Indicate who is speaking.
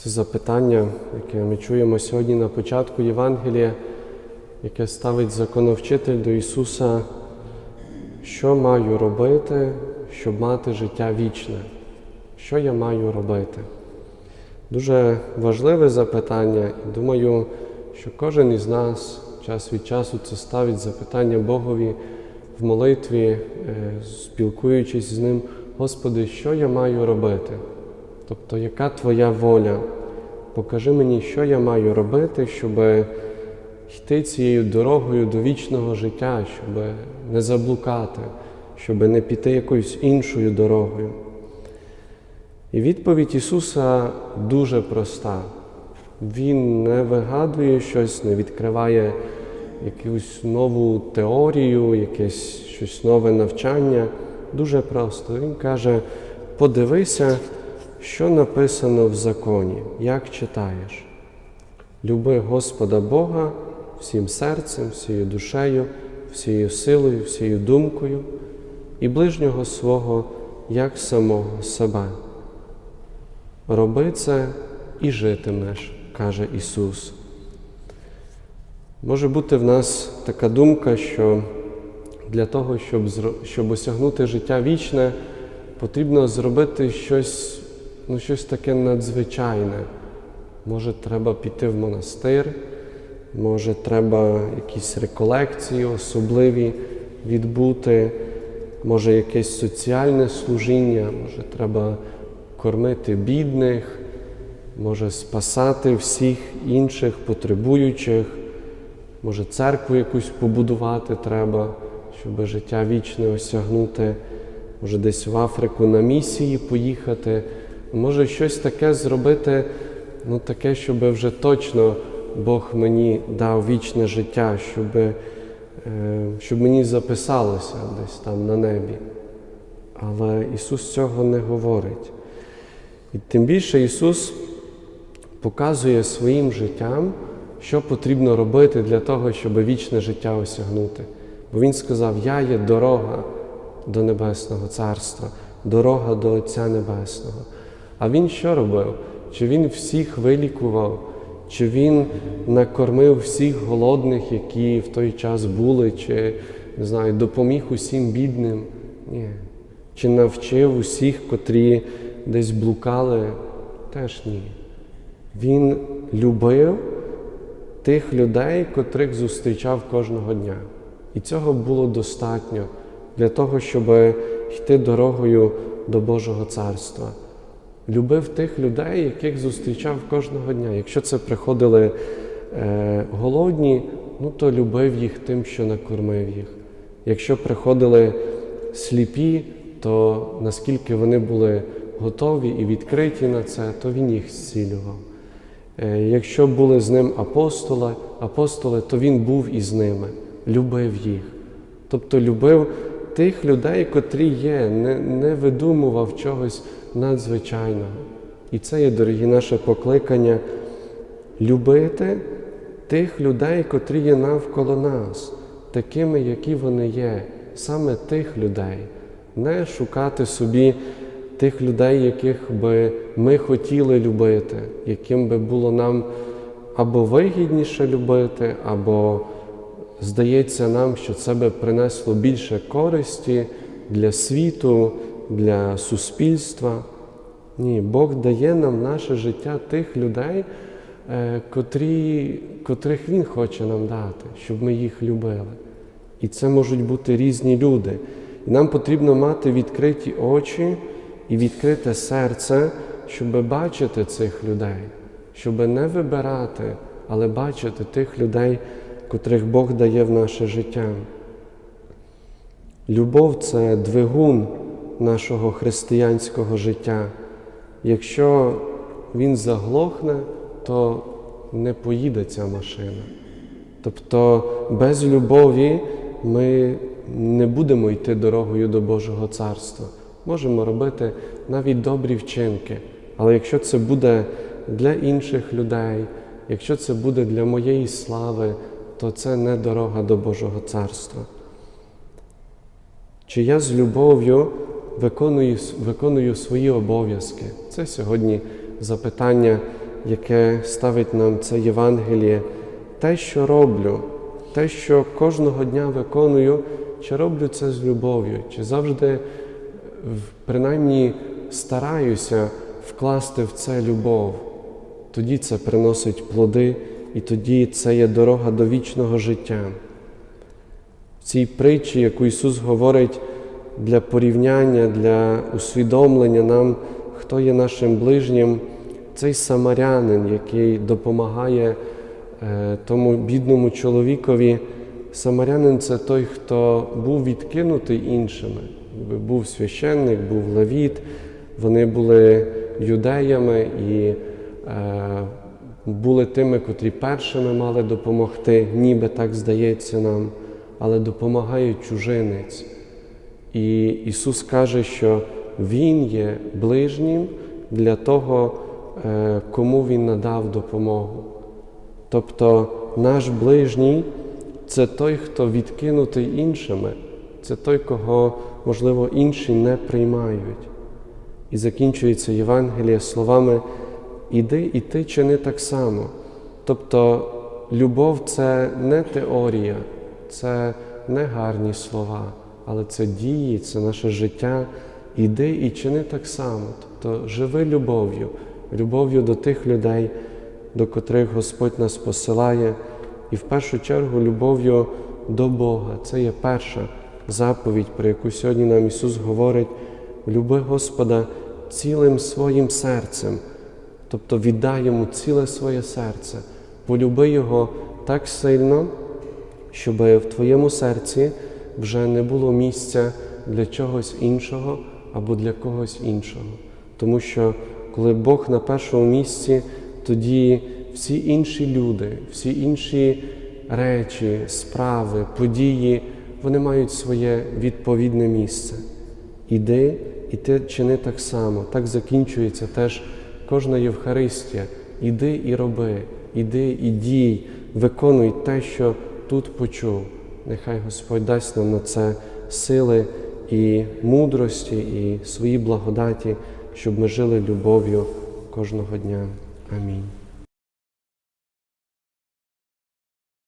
Speaker 1: Це запитання, яке ми чуємо сьогодні на початку Євангелія, яке ставить законовчитель до Ісуса, що маю робити, щоб мати життя вічне? Що я маю робити? Дуже важливе запитання, і думаю, що кожен із нас час від часу це ставить запитання Богові в молитві, е, спілкуючись з Ним, Господи, що я маю робити? Тобто, яка Твоя воля? Покажи мені, що я маю робити, щоб йти цією дорогою до вічного життя, щоб не заблукати, щоб не піти якоюсь іншою дорогою. І відповідь Ісуса дуже проста. Він не вигадує щось, не відкриває якусь нову теорію, якесь щось нове навчання. Дуже просто. Він каже: подивися, що написано в законі, як читаєш. Люби Господа Бога всім серцем, всією душею, всією силою, всією думкою і ближнього свого як самого себе. Роби це і житимеш, каже Ісус. Може бути в нас така думка, що для того, щоб, щоб осягнути життя вічне, потрібно зробити щось, ну, щось таке надзвичайне. Може, треба піти в монастир, може, треба якісь реколекції особливі відбути, може, якесь соціальне служіння, може, треба кормити бідних, може спасати всіх інших потребуючих, може церкву якусь побудувати треба, щоб життя вічне осягнути, може десь в Африку на місії поїхати, може щось таке зробити, ну таке, щоб вже точно Бог мені дав вічне життя, щоб, щоб мені записалося десь там на небі. Але Ісус цього не говорить. І тим більше Ісус показує своїм життям, що потрібно робити для того, щоб вічне життя осягнути. Бо Він сказав: Я є дорога до Небесного Царства, дорога до Отця Небесного. А Він що робив? Чи Він всіх вилікував, чи Він накормив всіх голодних, які в той час були, чи не знаю, допоміг усім бідним? Ні. Чи навчив усіх, котрі десь блукали, теж ні. Він любив тих людей, котрих зустрічав кожного дня. І цього було достатньо для того, щоб йти дорогою до Божого царства. Любив тих людей, яких зустрічав кожного дня. Якщо це приходили е, голодні, ну то любив їх тим, що накормив їх. Якщо приходили сліпі, то наскільки вони були готові і відкриті на це, то він їх зцілював. Якщо були з ним апостоли, апостоли, то він був із ними, любив їх. Тобто любив тих людей, котрі є, не, не видумував чогось надзвичайного. І це є, дорогі, наше покликання любити тих людей, котрі є навколо нас, такими, які вони є, саме тих людей, не шукати собі тих людей, яких би ми хотіли любити, яким би було нам або вигідніше любити, або здається нам, що це би принесло більше користі для світу, для суспільства. Ні, Бог дає нам наше життя тих людей, котрі, котрих Він хоче нам дати, щоб ми їх любили. І це можуть бути різні люди. І нам потрібно мати відкриті очі і відкрите серце, щоб бачити цих людей, щоб не вибирати, але бачити тих людей, котрих Бог дає в наше життя. Любов це двигун нашого християнського життя. Якщо він заглохне, то не поїде ця машина. Тобто без любові ми не будемо йти дорогою до Божого царства. Можемо робити навіть добрі вчинки, але якщо це буде для інших людей, якщо це буде для моєї слави, то це не дорога до Божого царства. Чи я з любов'ю виконую, виконую свої обов'язки? Це сьогодні запитання яке ставить нам це Євангеліє, те, що роблю, те, що кожного дня виконую, чи роблю це з любов'ю, чи завжди принаймні стараюся вкласти в це любов. Тоді це приносить плоди, і тоді це є дорога до вічного життя. В цій притчі, яку Ісус говорить для порівняння, для усвідомлення нам, хто є нашим ближнім, цей самарянин, який допомагає е, тому бідному чоловікові. Самарянин це той, хто був відкинутий іншими. Був священник, був левіт, вони були юдеями і е, були тими, котрі першими мали допомогти, ніби так здається нам, але допомагає чужинець. І Ісус каже, що Він є ближнім для того, е, кому Він надав допомогу. Тобто наш ближній це той, хто відкинутий іншими, це той, кого, можливо, інші не приймають. І закінчується Євангеліє словами Іди і ти чини так само. Тобто любов це не теорія, це не гарні слова, але це дії, це наше життя. Іди і чини так само. Тобто живи любов'ю, любов'ю до тих людей, до котрих Господь нас посилає, і в першу чергу любов'ю до Бога. Це є перша заповідь, про яку сьогодні нам Ісус говорить: люби Господа цілим своїм серцем, тобто віддай йому ціле своє серце, полюби Його так сильно, щоб в твоєму серці вже не було місця для чогось іншого або для когось іншого. Тому що коли Бог на першому місці, тоді всі інші люди, всі інші речі, справи, події, вони мають своє відповідне місце. Іди і ти чини так само. Так закінчується теж кожна Євхаристія. Іди і роби, іди і дій, виконуй те, що тут почув. Нехай Господь дасть нам на це сили і мудрості, і свої благодаті, щоб ми жили любов'ю кожного дня. Амінь.